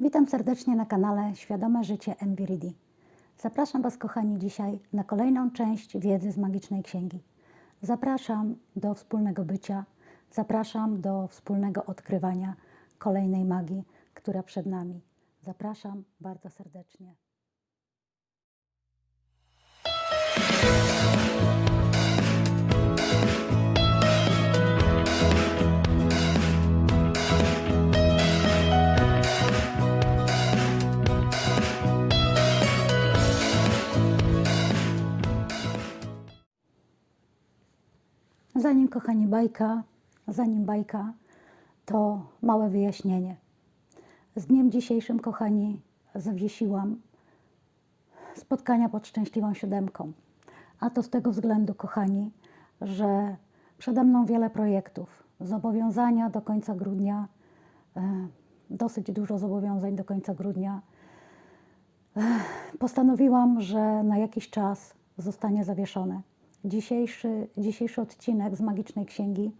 Witam serdecznie na kanale Świadome Życie Enviridi. Zapraszam Was, kochani, dzisiaj na kolejną część wiedzy z magicznej księgi. Zapraszam do wspólnego bycia, zapraszam do wspólnego odkrywania kolejnej magii, która przed nami. Zapraszam bardzo serdecznie. Zanim, kochani, bajka, zanim bajka, to małe wyjaśnienie. Z dniem dzisiejszym, kochani, zawiesiłam spotkania pod szczęśliwą siódemką. A to z tego względu, kochani, że przede mną wiele projektów. Zobowiązania do końca grudnia, e, dosyć dużo zobowiązań do końca grudnia. Postanowiłam, że na jakiś czas zostanie zawieszone. Dzisiejszy, dzisiejszy odcinek z Magicznej Księgi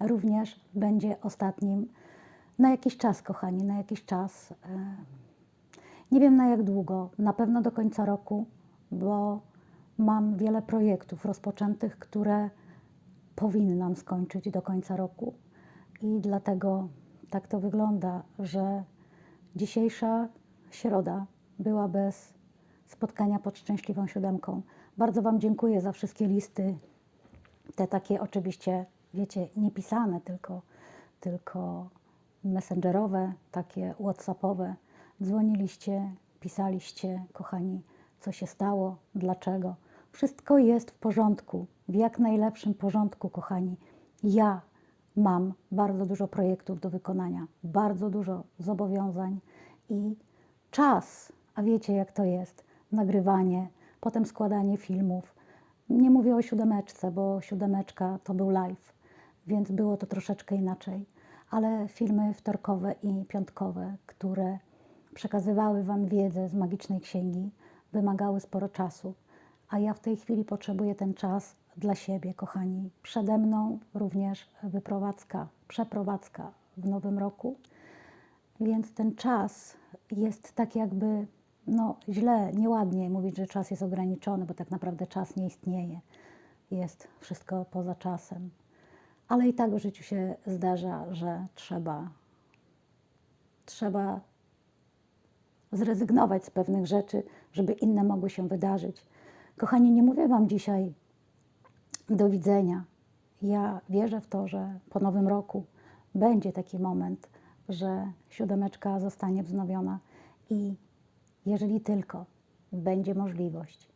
również będzie ostatnim na jakiś czas, kochani, na jakiś czas. E, Nie wiem na jak długo, na pewno do końca roku, bo mam wiele projektów rozpoczętych, które powinnam skończyć do końca roku. I dlatego tak to wygląda, że dzisiejsza środa była bez spotkania pod szczęśliwą siódemką. Bardzo Wam dziękuję za wszystkie listy, te takie oczywiście, wiecie, nie pisane, tylko, tylko messengerowe, takie whatsappowe. Dzwoniliście, pisaliście, kochani, co się stało, dlaczego. Wszystko jest w porządku, w jak najlepszym porządku, kochani. Ja mam bardzo dużo projektów do wykonania, bardzo dużo zobowiązań i czas, a wiecie jak to jest, nagrywanie, potem składanie filmów. Nie mówię o siódemeczce, bo siódemeczka to był live, więc było to troszeczkę inaczej, ale filmy wtorkowe i piątkowe, które przekazywały Wam wiedzę z magicznej księgi, wymagały sporo czasu, a ja w tej chwili potrzebuję ten czas dla siebie, kochani. Przede mną również wyprowadzka, przeprowadzka w nowym roku, więc ten czas jest tak jakby, no źle, nieładnie mówić, że czas jest ograniczony, bo tak naprawdę czas nie istnieje. Jest wszystko poza czasem. Ale i tak w życiu się zdarza, że trzeba, trzeba zrezygnować z pewnych rzeczy, żeby inne mogły się wydarzyć. Kochani, nie mówię Wam dzisiaj do widzenia. Ja wierzę w to, że po nowym roku będzie taki moment, że siódemeczka zostanie wznowiona i jeżeli tylko będzie możliwość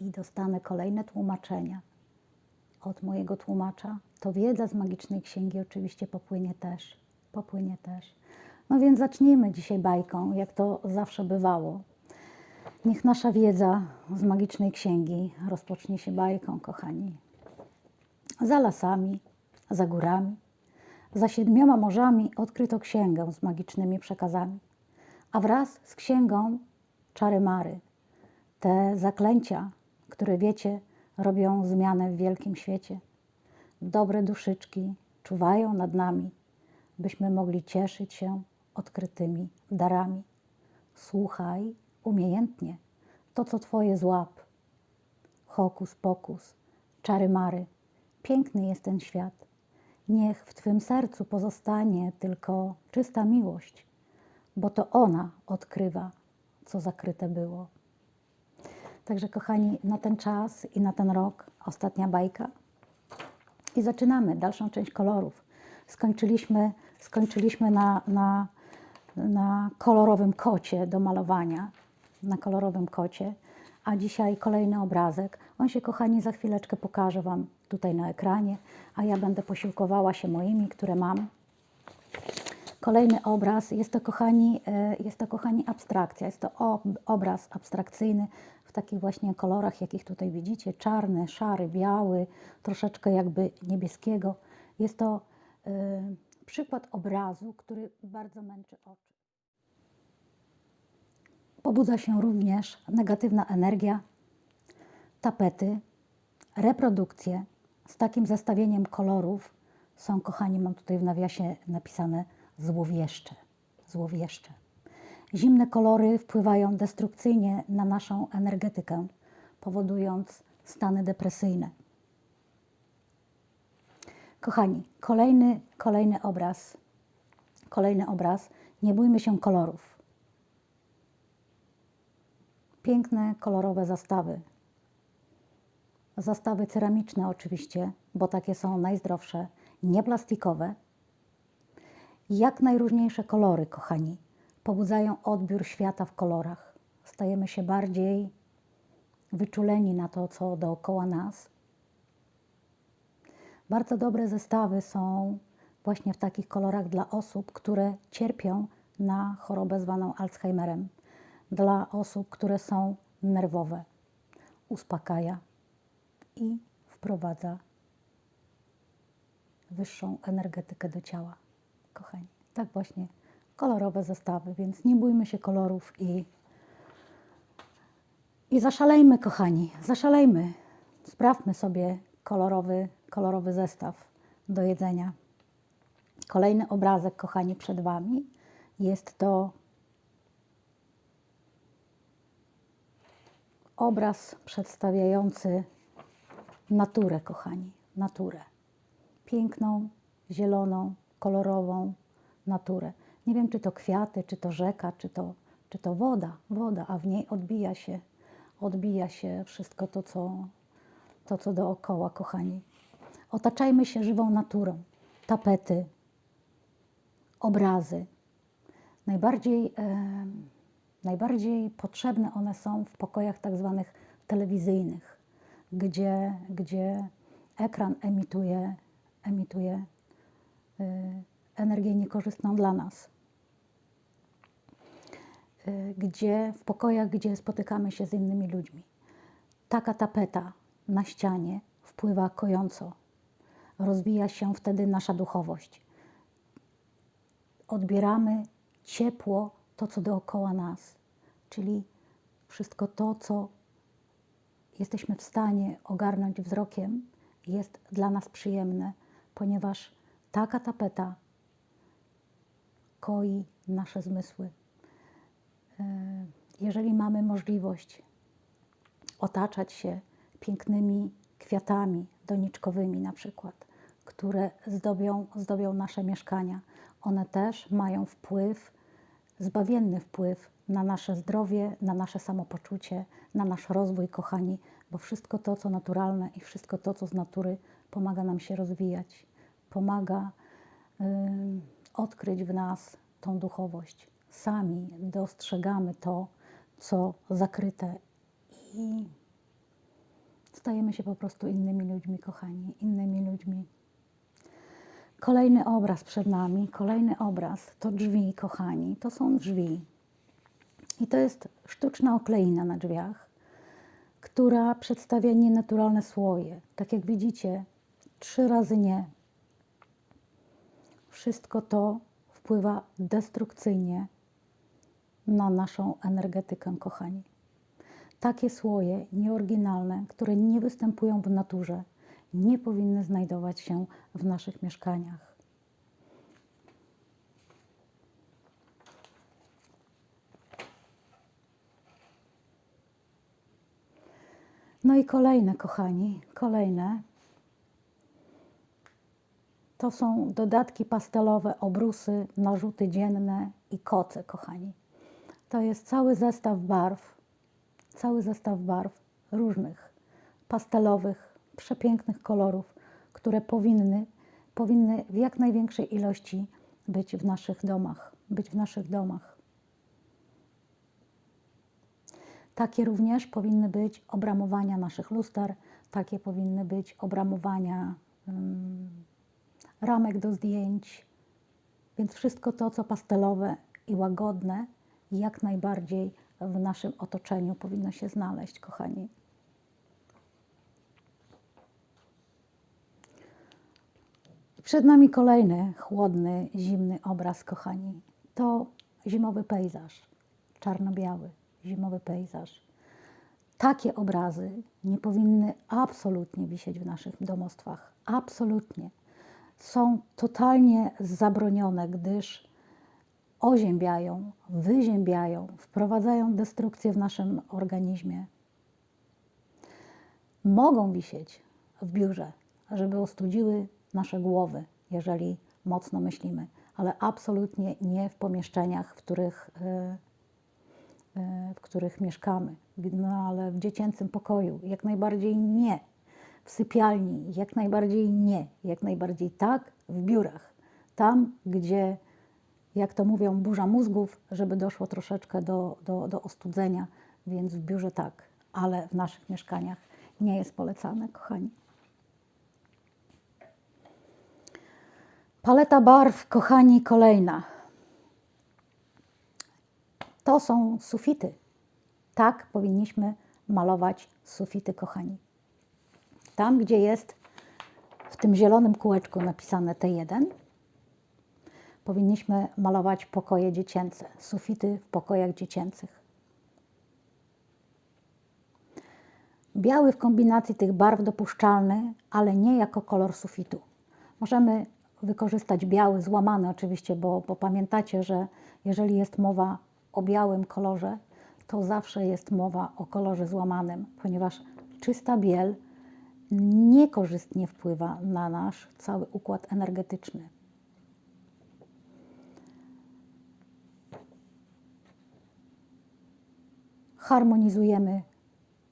i dostanę kolejne tłumaczenia od mojego tłumacza, to wiedza z magicznej księgi oczywiście popłynie też. Popłynie też. No więc zacznijmy dzisiaj bajką, jak to zawsze bywało. Niech nasza wiedza z magicznej księgi rozpocznie się bajką, kochani. Za lasami, za górami, za siedmioma morzami odkryto księgę z magicznymi przekazami, a wraz z księgą czary mary, te zaklęcia, które wiecie, robią zmianę w wielkim świecie. Dobre duszyczki czuwają nad nami, byśmy mogli cieszyć się odkrytymi darami. Słuchaj umiejętnie to, co Twoje złap. Hokus pokus, czary mary, piękny jest ten świat. Niech w Twym sercu pozostanie tylko czysta miłość, bo to ona odkrywa, co zakryte było. Także, kochani, na ten czas i na ten rok ostatnia bajka. I zaczynamy dalszą część kolorów. Skończyliśmy, skończyliśmy na, na, na kolorowym kocie do malowania, na kolorowym kocie, a dzisiaj kolejny obrazek. On się, kochani, za chwileczkę pokaże Wam tutaj na ekranie, a ja będę posiłkowała się moimi, które mam. Kolejny obraz, jest to, kochani, e, jest to, kochani, abstrakcja. Jest to ob- obraz abstrakcyjny w takich właśnie kolorach, jakich tutaj widzicie. Czarny, szary, biały, troszeczkę jakby niebieskiego. Jest to e, przykład obrazu, który bardzo męczy oczy. Pobudza się również negatywna energia, tapety, reprodukcje z takim zestawieniem kolorów są, kochani, mam tutaj w nawiasie napisane złowieszcze. Złowieszcze. Zimne kolory wpływają destrukcyjnie na naszą energetykę, powodując stany depresyjne. Kochani, kolejny, kolejny obraz. Kolejny obraz. Nie bójmy się kolorów. Piękne, kolorowe zastawy. Zastawy ceramiczne oczywiście, bo takie są najzdrowsze, nie plastikowe. Jak najróżniejsze kolory, kochani, pobudzają odbiór świata w kolorach. Stajemy się bardziej wyczuleni na to, co dookoła nas. Bardzo dobre zestawy są właśnie w takich kolorach dla osób, które cierpią na chorobę zwaną Alzheimerem, dla osób, które są nerwowe. Uspokaja i wprowadza wyższą energetykę do ciała. Kochani, tak właśnie kolorowe zestawy, więc nie bójmy się kolorów i, i zaszalejmy, kochani, zaszalejmy. Sprawmy sobie kolorowy, kolorowy zestaw do jedzenia. Kolejny obrazek, kochani, przed Wami jest to obraz przedstawiający naturę, kochani, naturę. Piękną, zieloną, kolorową naturę. Nie wiem, czy to kwiaty, czy to rzeka, czy to, czy to woda, woda, a w niej odbija się, odbija się wszystko to, co, to, co dookoła, kochani. Otaczajmy się żywą naturą. Tapety, obrazy. Najbardziej, e, najbardziej potrzebne one są w pokojach tak zwanych telewizyjnych, gdzie, gdzie ekran emituje, emituje energię niekorzystną dla nas. Y, gdzie w pokojach, gdzie spotykamy się z innymi ludźmi. Taka tapeta na ścianie wpływa kojąco. Rozwija się wtedy nasza duchowość. Odbieramy ciepło, to co dookoła nas, czyli wszystko to, co jesteśmy w stanie ogarnąć wzrokiem, jest dla nas przyjemne, ponieważ taka tapeta koi nasze zmysły. E, jeżeli mamy możliwość otaczać się pięknymi kwiatami doniczkowymi na przykład, które zdobią, zdobią nasze mieszkania, one też mają wpływ, zbawienny wpływ na nasze zdrowie, na nasze samopoczucie, na nasz rozwój, kochani, bo wszystko to, co naturalne i wszystko to, co z natury, pomaga nam się rozwijać, pomaga y, odkryć w nas tą duchowość. Sami dostrzegamy to, co zakryte i stajemy się po prostu innymi ludźmi, kochani, innymi ludźmi. Kolejny obraz przed nami, kolejny obraz to drzwi, kochani. To są drzwi. I to jest sztuczna okleina na drzwiach, która przedstawia nienaturalne słoje. Tak jak widzicie, trzy razy nie. Wszystko to wpływa destrukcyjnie na naszą energetykę, kochani. Takie słoje nieoryginalne, które nie występują w naturze, nie powinny znajdować się w naszych mieszkaniach. No i kolejne, kochani, kolejne. To są dodatki pastelowe, obrusy, narzuty dzienne i koce, kochani. To jest cały zestaw barw, cały zestaw barw różnych, pastelowych, przepięknych kolorów, które powinny, powinny w jak największej ilości być w naszych domach, być w naszych domach. Takie również powinny być obramowania naszych luster, takie powinny być obramowania um, ramek do zdjęć, więc wszystko to, co pastelowe i łagodne, jak najbardziej w naszym otoczeniu powinno się znaleźć, kochani. Przed nami kolejny chłodny, zimny obraz, kochani. To zimowy pejzaż, czarno-biały, zimowy pejzaż. Takie obrazy nie powinny absolutnie wisieć w naszych domostwach. Absolutnie. Są totalnie zabronione, gdyż oziębiają, wyziębiają, wprowadzają destrukcję w naszym organizmie. Mogą wisieć w biurze, żeby ostudziły nasze głowy, jeżeli mocno myślimy, ale absolutnie nie w pomieszczeniach, w których, y, y, w których mieszkamy. No ale w dziecięcym pokoju jak najbardziej nie. W sypialni jak najbardziej nie. Jak najbardziej tak w biurach. Tam, gdzie, jak to mówią, burza mózgów, żeby doszło troszeczkę do, do, do ostudzenia, więc w biurze tak, ale w naszych mieszkaniach nie jest polecane, kochani. Paleta barw, kochani, kolejna. To są sufity. Tak powinniśmy malować sufity, kochani. Tam, gdzie jest w tym zielonym kółeczku napisane T1, powinniśmy malować pokoje dziecięce, sufity w pokojach dziecięcych. Biały w kombinacji tych barw dopuszczalny, ale nie jako kolor sufitu. Możemy wykorzystać biały, złamany oczywiście, bo, bo pamiętacie, że jeżeli jest mowa o białym kolorze, to zawsze jest mowa o kolorze złamanym, ponieważ czysta biel niekorzystnie wpływa na nasz cały układ energetyczny. Harmonizujemy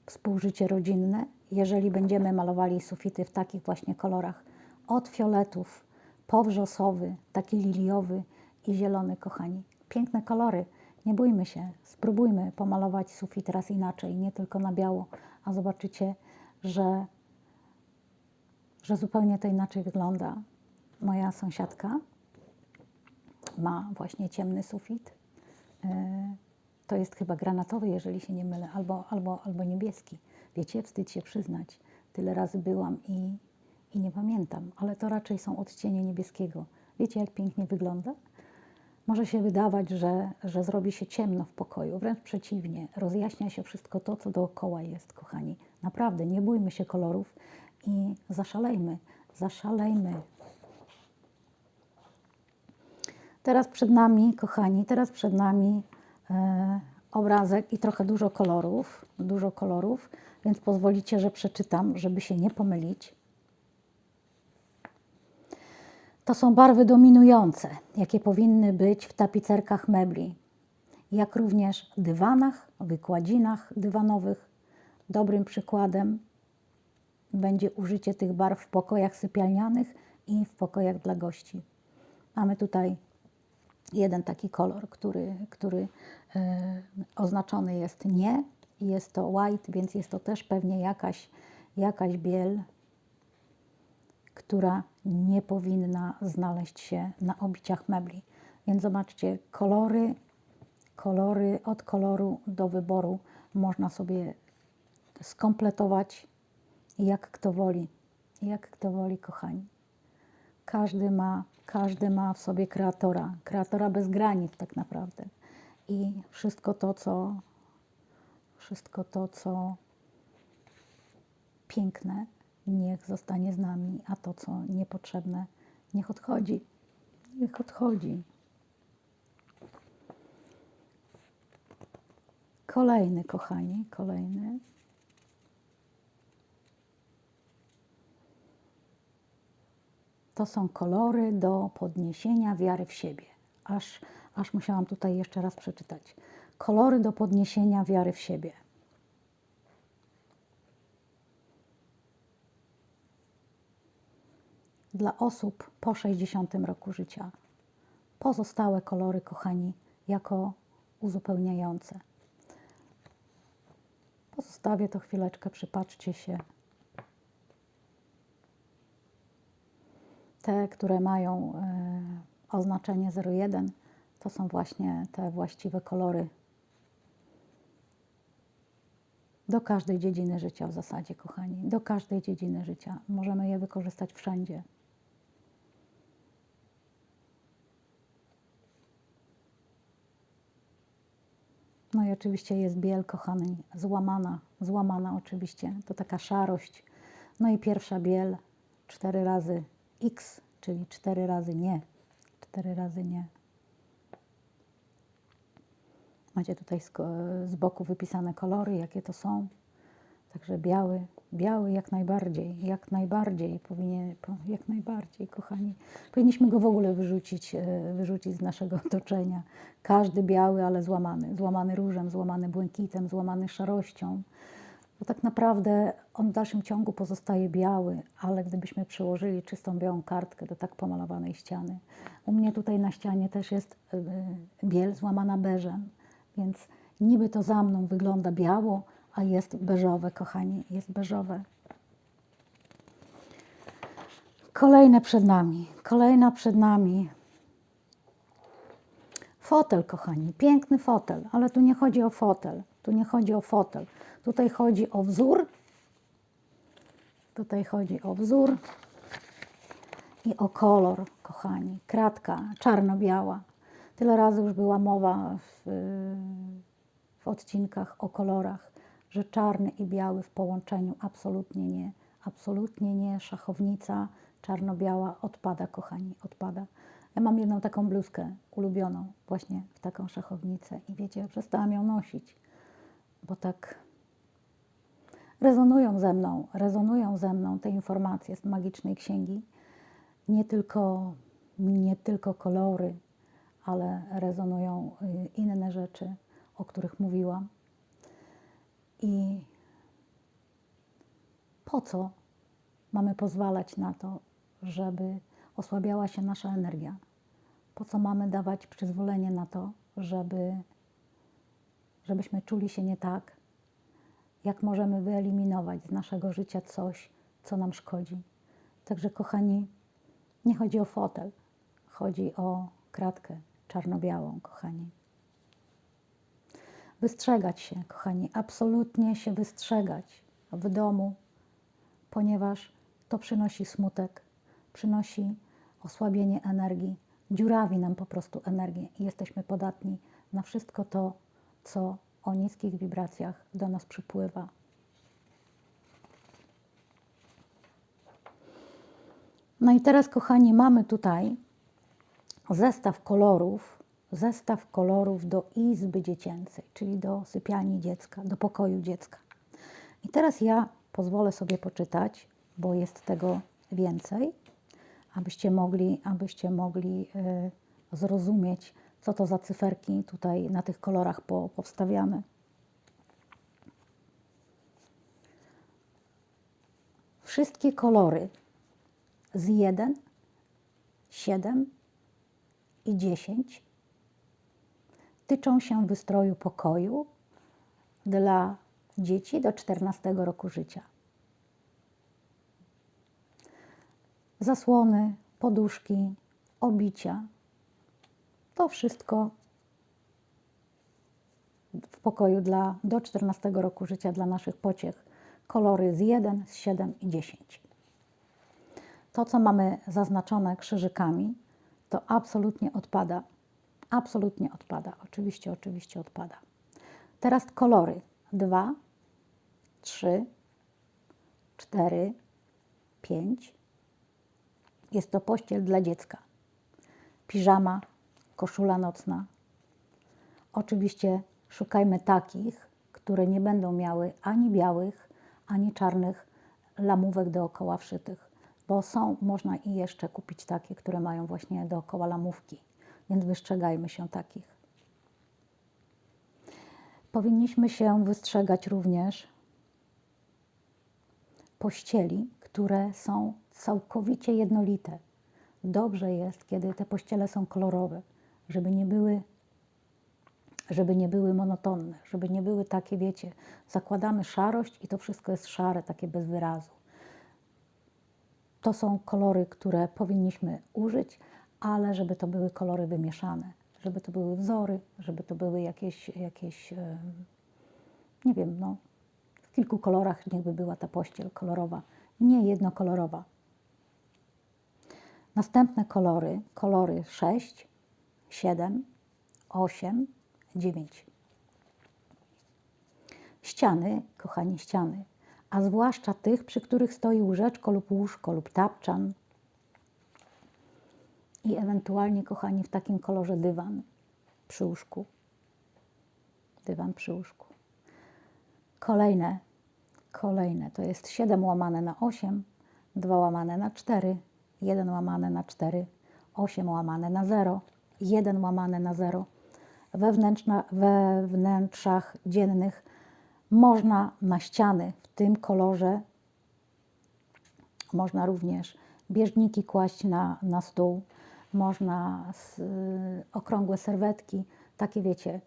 współżycie rodzinne, jeżeli będziemy malowali sufity w takich właśnie kolorach. Od fioletów, powrzosowy, taki liliowy i zielony, kochani. Piękne kolory. Nie bójmy się, spróbujmy pomalować sufit raz inaczej, nie tylko na biało, a zobaczycie, że, że zupełnie to inaczej wygląda. Moja sąsiadka ma właśnie ciemny sufit. E, to jest chyba granatowy, jeżeli się nie mylę, albo, albo, albo niebieski. Wiecie, wstyd się przyznać. Tyle razy byłam i, i nie pamiętam, ale to raczej są odcienie niebieskiego. Wiecie, jak pięknie wygląda? Może się wydawać, że, że zrobi się ciemno w pokoju, wręcz przeciwnie, rozjaśnia się wszystko to, co dookoła jest, kochani. Naprawdę, nie bójmy się kolorów i zaszalejmy, zaszalejmy. Teraz przed nami, kochani, teraz przed nami e, obrazek i trochę dużo kolorów, dużo kolorów, więc pozwolicie, że przeczytam, żeby się nie pomylić. To są barwy dominujące, jakie powinny być w tapicerkach mebli, jak również dywanach, wykładzinach dywanowych. Dobrym przykładem będzie użycie tych barw w pokojach sypialnianych i w pokojach dla gości. Mamy tutaj jeden taki kolor, który, który e, oznaczony jest nie, jest to white, więc jest to też pewnie jakaś, jakaś biel, która nie powinna znaleźć się na obiciach mebli. Więc zobaczcie, kolory, kolory od koloru do wyboru można sobie skompletować jak kto woli. Jak kto woli, kochani. Każdy ma, każdy ma w sobie kreatora, kreatora bez granic tak naprawdę. I wszystko to, co wszystko to, co piękne, niech zostanie z nami, a to, co niepotrzebne, niech odchodzi. Niech odchodzi. Kolejny, kochani, kolejny. To są kolory do podniesienia wiary w siebie. Aż, aż musiałam tutaj jeszcze raz przeczytać. Kolory do podniesienia wiary w siebie. dla osób po 60 roku życia. Pozostałe kolory, kochani, jako uzupełniające. Pozostawię to chwileczkę, przypatrzcie się. Te, które mają e, oznaczenie 01, to są właśnie te właściwe kolory do każdej dziedziny życia w zasadzie, kochani. Do każdej dziedziny życia. Możemy je wykorzystać wszędzie. No i oczywiście jest biel, kochany, złamana, złamana oczywiście, to taka szarość. No i pierwsza biel, cztery razy X, czyli cztery razy nie, cztery razy nie. Macie tutaj z, z boku wypisane kolory, jakie to są. Także biały, biały jak najbardziej, jak najbardziej powinien, po- jak najbardziej, kochani. Powinniśmy go w ogóle wyrzucić, e, wyrzucić z naszego otoczenia. Każdy biały, ale złamany. Złamany różem, złamany błękitem, złamany szarością. Bo tak naprawdę on w dalszym ciągu pozostaje biały, ale gdybyśmy przyłożyli czystą białą kartkę do tak pomalowanej ściany. U mnie tutaj na ścianie też jest y, y, biel złamana beżem, więc niby to za mną wygląda biało, a jest beżowe, kochani, jest beżowe. Kolejne przed nami, kolejna przed nami. Fotel, kochani, piękny fotel, ale tu nie chodzi o fotel, tu nie chodzi o fotel. Tutaj chodzi o wzór. Tutaj chodzi o wzór i o kolor, kochani. Kratka czarno-biała. Tyle razy już była mowa w, w odcinkach o kolorach, że czarny i biały w połączeniu absolutnie nie. Absolutnie nie. Szachownica czarno-biała odpada, kochani, odpada. Ja mam jedną taką bluzkę ulubioną, właśnie w taką szachownicę i wiecie, przestałam ją nosić, bo tak rezonują ze mną, rezonują ze mną te informacje z magicznej księgi. Nie tylko, nie tylko kolory, ale rezonują y, inne rzeczy, o których mówiłam. I po co mamy pozwalać na to, żeby osłabiała się nasza energia? Po co mamy dawać przyzwolenie na to, żeby, żebyśmy czuli się nie tak? Jak możemy wyeliminować z naszego życia coś, co nam szkodzi? Także, kochani, nie chodzi o fotel, chodzi o kratkę czarno-białą, kochani. Wystrzegać się, kochani, absolutnie się wystrzegać w domu, ponieważ to przynosi smutek, przynosi osłabienie energii, dziurawi nam po prostu energię i jesteśmy podatni na wszystko to, co o niskich wibracjach do nas przypływa. No i teraz, kochani, mamy tutaj zestaw kolorów, zestaw kolorów do izby dziecięcej, czyli do sypialni dziecka, do pokoju dziecka. I teraz ja pozwolę sobie poczytać, bo jest tego więcej, abyście mogli, abyście mogli y, zrozumieć, co to za cyferki tutaj na tych kolorach po, powstawiamy. Wszystkie kolory z 1, 7 i 10 tyczą się wystroju pokoju dla dzieci do 14 roku życia. Zasłony, poduszki, obicia to wszystko w pokoju dla, do 14 roku życia dla naszych pociech. Kolory z 1, z 7 i 10. To, co mamy zaznaczone krzyżykami, to absolutnie odpada. Absolutnie odpada. Oczywiście, oczywiście odpada. Teraz kolory 2, 3, 4, 5. Jest to pościel dla dziecka. Piżama, koszula nocna. Oczywiście szukajmy takich, które nie będą miały ani białych, ani czarnych lamówek dookoła wszytych, bo są, można i jeszcze kupić takie, które mają właśnie dookoła lamówki, więc wystrzegajmy się takich. Powinniśmy się wystrzegać również pościeli, które są całkowicie jednolite. Dobrze jest, kiedy te pościele są kolorowe, żeby nie były, żeby nie były monotonne, żeby nie były takie, wiecie, zakładamy szarość i to wszystko jest szare, takie bez wyrazu. To są kolory, które powinniśmy użyć, ale żeby to były kolory wymieszane, żeby to były wzory, żeby to były jakieś, jakieś nie wiem, no, w kilku kolorach niechby była ta pościel kolorowa, nie jednokolorowa. Następne kolory, kolory 6, 7, 8, 9. Ściany, kochani, ściany, a zwłaszcza tych, przy których stoi łóżeczko lub łóżko lub tapczan i ewentualnie, kochani, w takim kolorze dywan przy łóżku. dywan przy łóżku. Kolejne, kolejne to jest 7 łamane na 8, 2 łamane na 4, 1 łamane na 4, 8 łamane na 0, 1 łamane na 0. Wewnętrzna, we wnętrzach dziennych można na ściany w tym kolorze, można również bieżniki kłaść na, na stół, można z, y, okrągłe serwetki, takie wiecie,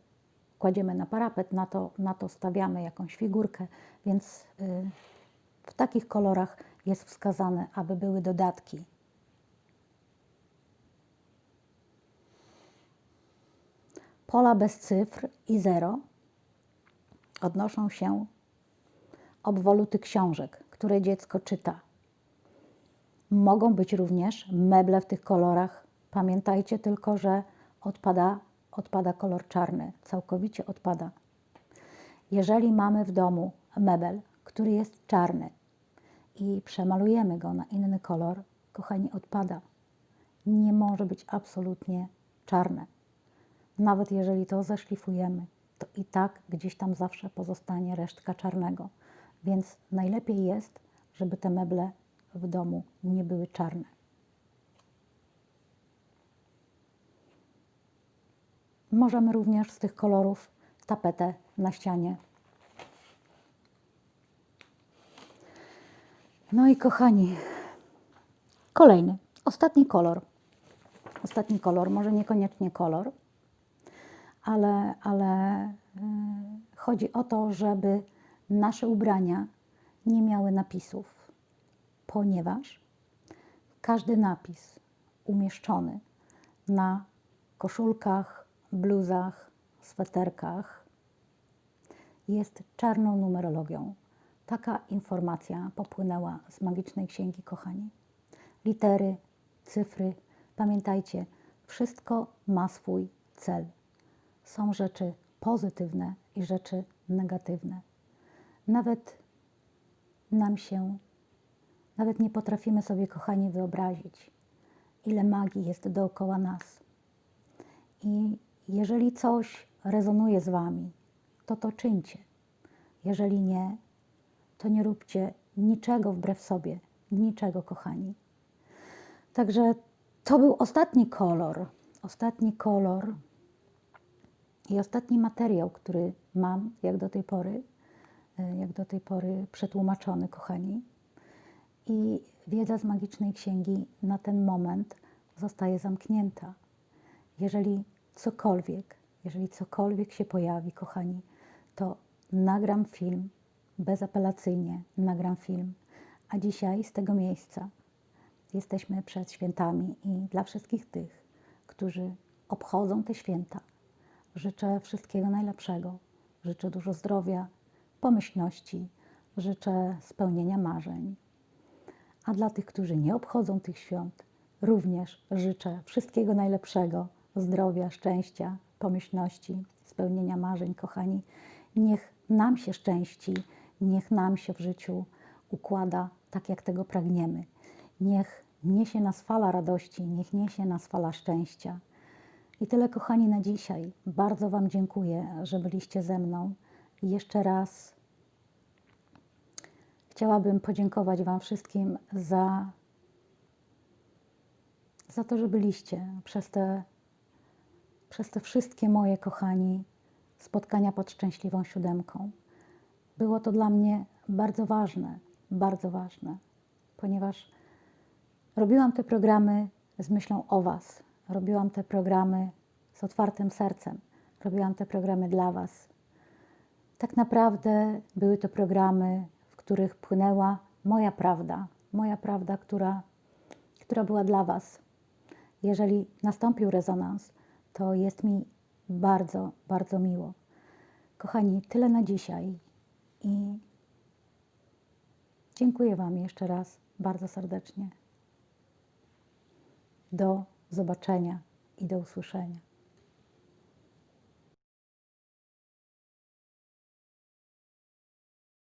kładziemy na parapet, na to, na to stawiamy jakąś figurkę, więc y, w takich kolorach jest wskazane, aby były dodatki. Pola bez cyfr i zero odnoszą się obwoluty książek, które dziecko czyta. Mogą być również meble w tych kolorach. Pamiętajcie tylko, że odpada, odpada kolor czarny, całkowicie odpada. Jeżeli mamy w domu mebel, który jest czarny i przemalujemy go na inny kolor, kochani, odpada. Nie może być absolutnie czarne. Nawet jeżeli to zaszlifujemy, to i tak gdzieś tam zawsze pozostanie resztka czarnego. Więc najlepiej jest, żeby te meble w domu nie były czarne. Możemy również z tych kolorów tapetę na ścianie. No i kochani, kolejny, ostatni kolor. Ostatni kolor, może niekoniecznie kolor, ale, ale y, chodzi o to, żeby nasze ubrania nie miały napisów, ponieważ każdy napis umieszczony na koszulkach, bluzach, sweterkach jest czarną numerologią. Taka informacja popłynęła z magicznej księgi, kochani. Litery, cyfry, pamiętajcie, wszystko ma swój cel. Są rzeczy pozytywne i rzeczy negatywne. Nawet nam się, nawet nie potrafimy sobie, kochani, wyobrazić, ile magii jest dookoła nas. I jeżeli coś rezonuje z Wami, to to czyńcie. Jeżeli nie, to nie róbcie niczego wbrew sobie, niczego, kochani. Także to był ostatni kolor, ostatni kolor i ostatni materiał, który mam, jak do tej pory, e, jak do tej pory przetłumaczony, kochani. I wiedza z magicznej księgi na ten moment zostaje zamknięta. Jeżeli cokolwiek, jeżeli cokolwiek się pojawi, kochani, to nagram film, bezapelacyjnie nagram film. A dzisiaj z tego miejsca jesteśmy przed świętami i dla wszystkich tych, którzy obchodzą te święta, życzę wszystkiego najlepszego. Życzę dużo zdrowia, pomyślności, życzę spełnienia marzeń. A dla tych, którzy nie obchodzą tych świąt, również życzę wszystkiego najlepszego, zdrowia, szczęścia, pomyślności, spełnienia marzeń, kochani. Niech nam się szczęści, niech nam się w życiu układa tak, jak tego pragniemy. Niech niesie nas fala radości, niech niesie nas fala szczęścia. I tyle, kochani, na dzisiaj. Bardzo Wam dziękuję, że byliście ze mną. I jeszcze raz chciałabym podziękować Wam wszystkim za, za to, że byliście przez te, przez te wszystkie moje, kochani, spotkania pod szczęśliwą siódemką. Było to dla mnie bardzo ważne, bardzo ważne, ponieważ robiłam te programy z myślą o Was. Robiłam te programy z otwartym sercem. Robiłam te programy dla Was. Tak naprawdę były to programy, w których płynęła moja prawda, moja prawda, która, która była dla Was. Jeżeli nastąpił rezonans, to jest mi bardzo, bardzo miło. Kochani, tyle na dzisiaj i dziękuję Wam jeszcze raz bardzo serdecznie. Do zobaczenia i do usłyszenia.